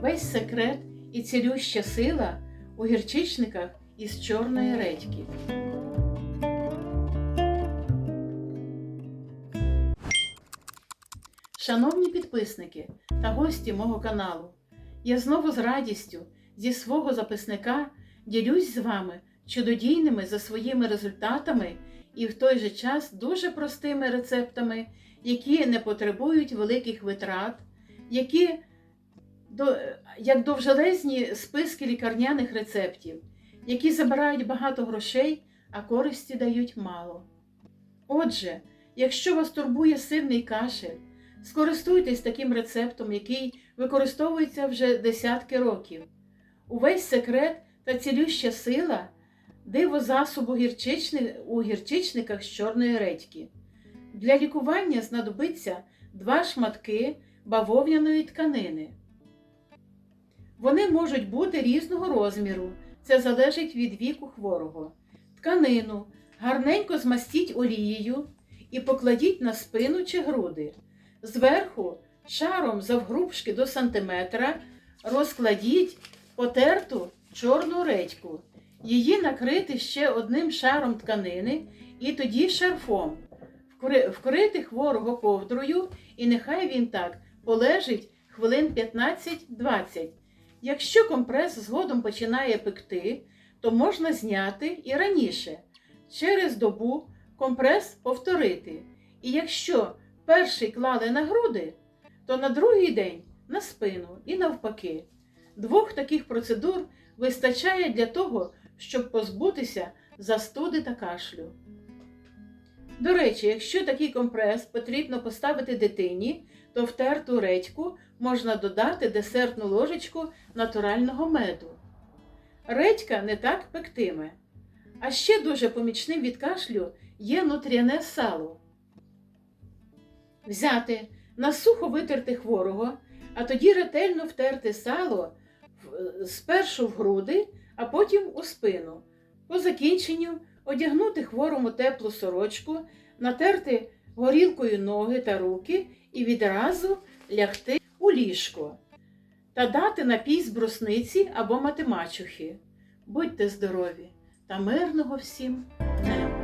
Весь секрет і цілюща сила у гірчичниках із чорної редьки. Шановні підписники та гості мого каналу, я знову з радістю зі свого записника ділюсь з вами чудодійними за своїми результатами і в той же час дуже простими рецептами, які не потребують великих витрат, які як довжелезні списки лікарняних рецептів, які забирають багато грошей, а користі дають мало. Отже, якщо вас турбує сильний кашель, скористуйтесь таким рецептом, який використовується вже десятки років. Увесь секрет та цілюща сила диво засобу у гірчичниках з чорної редьки. Для лікування знадобиться два шматки бавовняної тканини. Вони можуть бути різного розміру, це залежить від віку хворого. Тканину гарненько змастіть олією і покладіть на спину чи груди. Зверху шаром завгрубшки до сантиметра розкладіть потерту чорну редьку. Її накрити ще одним шаром тканини і тоді шарфом. Вкрити хворого ковдрою, і нехай він так полежить хвилин 15-20. Якщо компрес згодом починає пекти, то можна зняти і раніше. Через добу компрес повторити. І якщо перший клали на груди, то на другий день на спину і навпаки. Двох таких процедур вистачає для того, щоб позбутися застуди та кашлю. До речі, якщо такий компрес потрібно поставити дитині, то в терту редьку можна додати десертну ложечку натурального меду. Редька не так пектиме. А ще дуже помічним від кашлю є нутряне сало. Взяти на сухо витерти хворого, а тоді ретельно втерти сало спершу в груди, а потім у спину. По закінченню одягнути хворому теплу сорочку, натерти горілкою ноги та руки і відразу лягти у ліжко та дати напій з брусниці або матемачухи. Будьте здорові та мирного всім неба!